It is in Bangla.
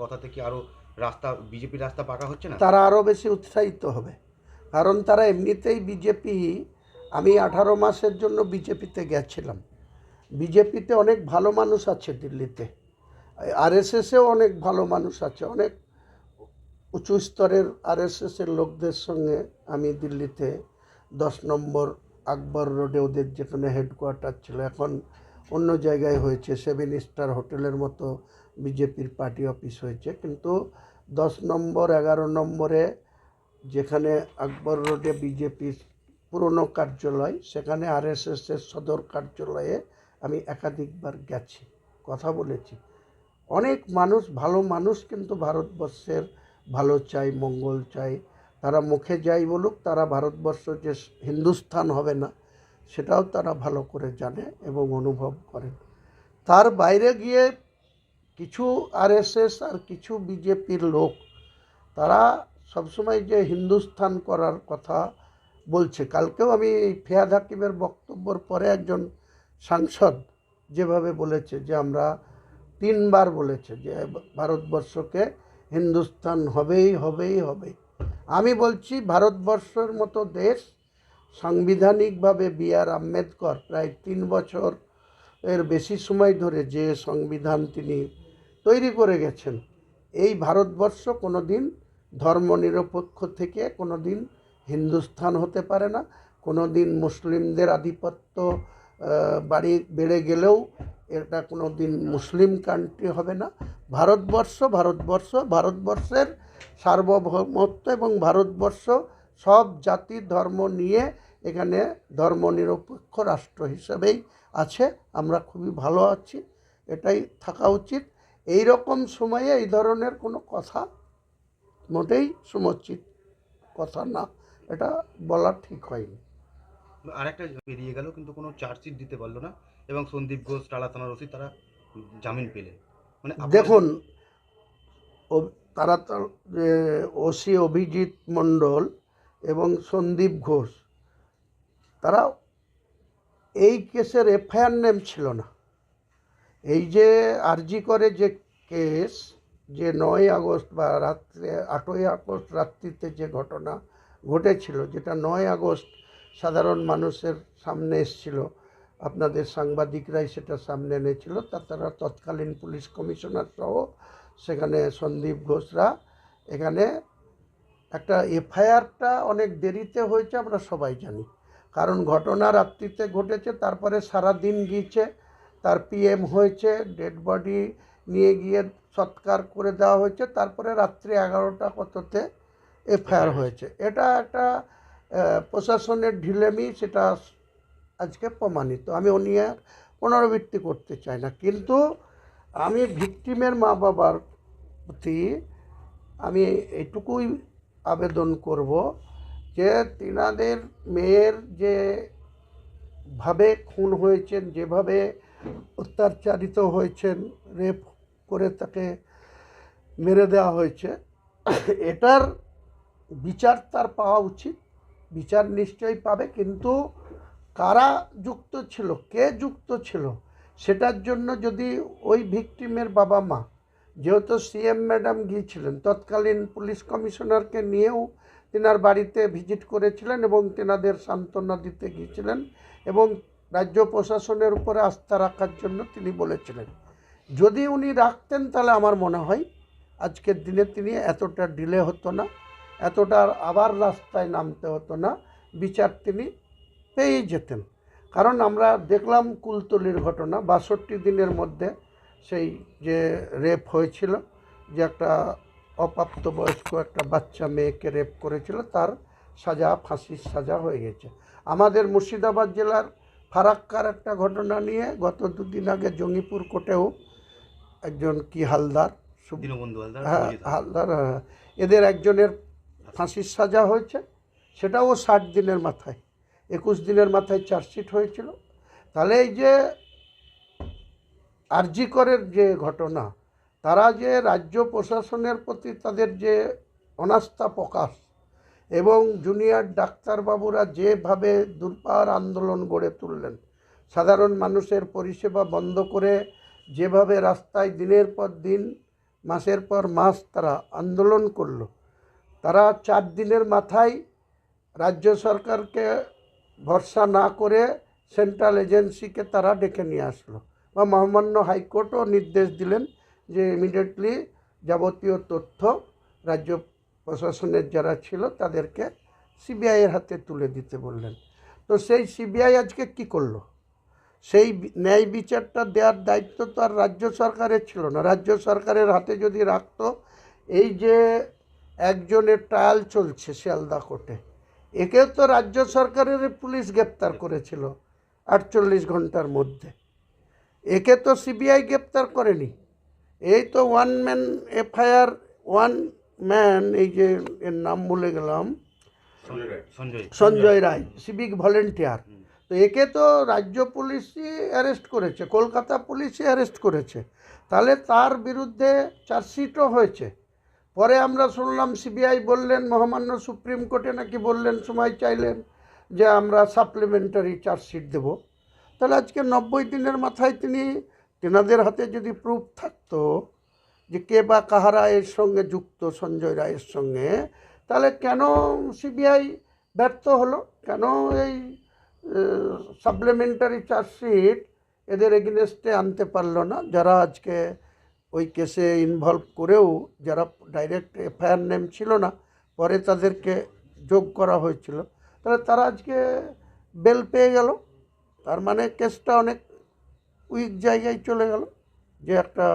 কথাতে কি আরও রাস্তা, বিজেপি রাস্তা পাকা হচ্ছে না? তারা আরও বেশি উৎসাহিত হবে। কারণ তারা এমনিতেই বিজেপি, আমি আঠারো মাসের জন্য বিজেপিতে গেছিলাম। বিজেপিতে অনেক ভালো মানুষ আছে দিল্লিতে। আরএসএসেও অনেক ভালো মানুষ আছে। অনেক উঁচু স্তরের আর আরএসএসের লোকদের সঙ্গে আমি দিল্লিতে দশ নম্বর আকবর রোডে ওদের যেখানে হেডকোয়ার্টার ছিল, এখন অন্য জায়গায় হয়েছে, সেভেন স্টার হোটেলের মতো বিজেপির পার্টি অফিস হয়েছে, কিন্তু দশ নম্বর, এগারো নম্বরে যেখানে আকবর রোডে বিজেপির পুরনো কার্যালয়, সেখানে আরএসএসের সদর কার্যালয়ে আমি একাধিকবার গেছি, কথা বলেছি। অনেক মানুষ, ভালো মানুষ কিন্তু ভারতবর্ষের, ভালো চাই, মঙ্গল চাই, তারা মুখে যাই বলুক, তারা ভারতবর্ষ যে হিন্দুস্থান হবে না, সেটাও তারা ভালো করে জানে এবং অনুভব করেন। তার বাইরে গিয়ে কিছু আরএসএস আর কিছু বিজেপির লোক, তারা সবসময় যে হিন্দুস্থান করার কথা বলছে, কালকেও আমি ফেয়াদ হাকিমের বক্তব্যর পরে একজন সাংসদ যেভাবে বলেছে যে আমরা তিনবার বলেছে যে ভারতবর্ষকে হিন্দুস্থান হবেই হবেই হবে আমি বলছি ভারতবর্ষের মতো দেশ সাংবিধানিকভাবে বি আর আম্বেদকর প্রায় তিন বছর এর বেশি সময় ধরে যে সংবিধান তিনি তৈরি করে গেছেন। এই ভারতবর্ষ কোনো দিন ধর্মনিরপেক্ষ থেকে কোনো দিন হিন্দুস্থান হতে পারে না কোনো দিন মুসলিমদের আধিপত্য বাড়ি বেড়ে গেলেও এটা কোনো দিন মুসলিম কান্ট্রি হবে না। ভারতবর্ষ ভারতবর্ষ, ভারতবর্ষের সার্বভৌমত্ব এবং ভারতবর্ষ সব জাতি ধর্ম নিয়ে এখানে ধর্মনিরপেক্ষ রাষ্ট্র হিসেবেই আছে। আমরা খুবই ভালো আছি। এটাই থাকা উচিত। এই রকম সময়ে এই ধরনের কোনো কথা মোটেই সমুচিত কথা না। এটা বলা ঠিক হয়নি। আরেকটা বেরিয়ে গেল কিন্তু কোনো চার্জশিট দিতে পারল না এবং সন্দীপ ঘোষ টালা থানার ওসি তারা জামিন পেলেন। মানে দেখুন ও- তারা ওসি অভিজিৎ মণ্ডল এবং সন্দীপ ঘোষ তারা এই কেসের এফআইআর নেম ছিল না। এই যে আরজি করে যে কেস, যে নয় আগস্ট বা রাত্রে, আটই আগস্ট রাত্রিতে যে ঘটনা ঘটেছিল, যেটা নয় আগস্ট সাধারণ মানুষের সামনে এসেছিল, আপনাদের সাংবাদিকরাই সেটা সামনে এনেছিল, তা তারা তৎকালীন পুলিশ কমিশনার সহ সেখানে সন্দীপ ঘোষরা, এখানে একটা এফআইআরটা অনেক দেরিতে হয়েছে, আমরা সবাই জানি। কারণ ঘটনা রাত্রিতে ঘটেছে, তারপরে সারা দিন গিয়েছে তার পিএম হয়েছে ডেড বডি নিয়ে গিয়ে সৎকার করে দেওয়া হয়েছে, তারপরে রাত্রি এগারোটা কততে এফআইআর হয়েছে। এটা একটা প্রশাসনের ঢিলেমি, সেটা আজকে প্রমাণিত। আমি ও নিয়ে পুনরাবৃত্তি করতে চাই না। কিন্তু আমি ভিকটিমের মা বাবার প্রতি আমি এটুকুই আবেদন করব যে তিনাদের মেয়ের যে ভাবে খুন হয়েছেন, যেভাবে অত্যাচারিত হয়েছেন, রেপ করে তাকে মেরে দেওয়া হয়েছে। এটার বিচার তার পাওয়া উচিত, বিচার নিশ্চয়ই পাবে, কিন্তু কারা যুক্ত ছিল, কে যুক্ত ছিল, সেটার জন্য যদি ওই ভিকটিমের বাবা মা, যেহেতু সিএম ম্যাডাম গিয়েছিলেন, তৎকালীন পুলিশ কমিশনারকে নিয়েও তেনার বাড়িতে ভিজিট করেছিলেন এবং তেনাদের সান্ত্বনা দিতে গিয়েছিলেন এবং রাজ্য প্রশাসনের উপরে আস্থা রাখার জন্য তিনি বলেছিলেন। যদি উনি রাখতেন তাহলে আমার মনে হয় আজকের দিনে তিনি এতটা ডিলে হতো না, এতটা আবার রাস্তায় নামতে হতো না, বিচার তিনি পেয়েই যেতেন। কারণ আমরা দেখলাম কুলতলির ঘটনা, বাষট্টি দিনের মধ্যে সেই যে রেপ হয়েছিল, যে একটা অপ্রাপ্তবয়স্ক একটা বাচ্চা মেয়েকে রেপ করেছিল, তার সাজা, ফাঁসির সাজা হয়ে গেছে। আমাদের মুর্শিদাবাদ জেলার ফারাক্কার একটা ঘটনা নিয়ে গত দুদিন আগে জঙ্গিপুর কোর্টেও একজন কি হালদার হালদার হ্যাঁ হালদার। হালদার হ্যাঁ। এদের একজনের ফাঁসির সাজা হয়েছে সেটাও ষাট দিনের মাথায় একুশ দিনের মাথায় চার্জশিট হয়েছিল তাহলে এই যে আরজিকরের যে ঘটনা তারা যে রাজ্য প্রশাসনের প্রতি তাদের যে অনাস্থা প্রকাশ এবং জুনিয়র ডাক্তারবাবুরা যেভাবে দূরপাহাড় আন্দোলন গড়ে তুললেন, সাধারণ মানুষের পরিষেবা বন্ধ করে যেভাবে রাস্তায় দিনের পর দিন, মাসের পর মাস তারা আন্দোলন করল, তারা চার দিনের মাথায় রাজ্য সরকারকে ভরসা না করে সেন্ট্রাল এজেন্সিকে তারা ডেকে নিয়ে আসলো বা মহামান্য হাইকোর্টও নির্দেশ দিলেন যে ইমিডিয়েটলি যাবতীয় তথ্য রাজ্য প্রশাসনের যারা ছিল তাদেরকে সিবিআইয়ের হাতে তুলে দিতে বললেন। তো সেই সিবিআই আজকে কি করল? সেই ন্যায় বিচারটা দেওয়ার দায়িত্ব তো আর রাজ্য সরকারের ছিল না। রাজ্য সরকারের হাতে যদি রাখতো, এই যে একজনের ট্রায়াল চলছে শিয়ালদা কোর্টে, একেও তো রাজ্য সরকারের পুলিশ গ্রেপ্তার করেছিল আটচল্লিশ ঘণ্টার মধ্যে। একে তো সিবিআই গ্রেপ্তার করেনি। এই তো one man FIR one man এই যে এর নাম বলে গেলাম। সঞ্জয় রায়। সিভিক ভলেন্টিয়ার তো একে তো রাজ্য পুলিশই অ্যারেস্ট করেছে কলকাতা পুলিশই অ্যারেস্ট করেছে। তাহলে তার বিরুদ্ধে চার্জশিটও হয়েছে। পরে আমরা শুনলাম সিবিআই বললেন মহামান্য সুপ্রিম কোর্টে নাকি বললেন সময় চাইলেন যে আমরা সাপ্লিমেন্টারি চার্জশিট দেব। তাহলে আজকে নব্বই দিনের মাথায় তিনি তেনাদের হাতে যদি প্রুফ থাকতো যে কে বা কাহারা এর সঙ্গে যুক্ত সঞ্জয় রায়ের সঙ্গে, তাহলে কেন সিবিআই ব্যর্থ হলো? কেন এই সাপ্লিমেন্টারি চার্জশিট এদের এগেনস্টে আনতে পারল না? যারা আজকে ওই কেসে ইনভলভ করেও, যারা ডাইরেক্ট এফআইআর নেম ছিল না, পরে তাদেরকে যোগ করা হয়েছিল। তাহলে তারা আজকে বেল পেয়ে গেল। তার মানে কেসটা অনেক উইক জায়গায় চলে গেল। যে একটা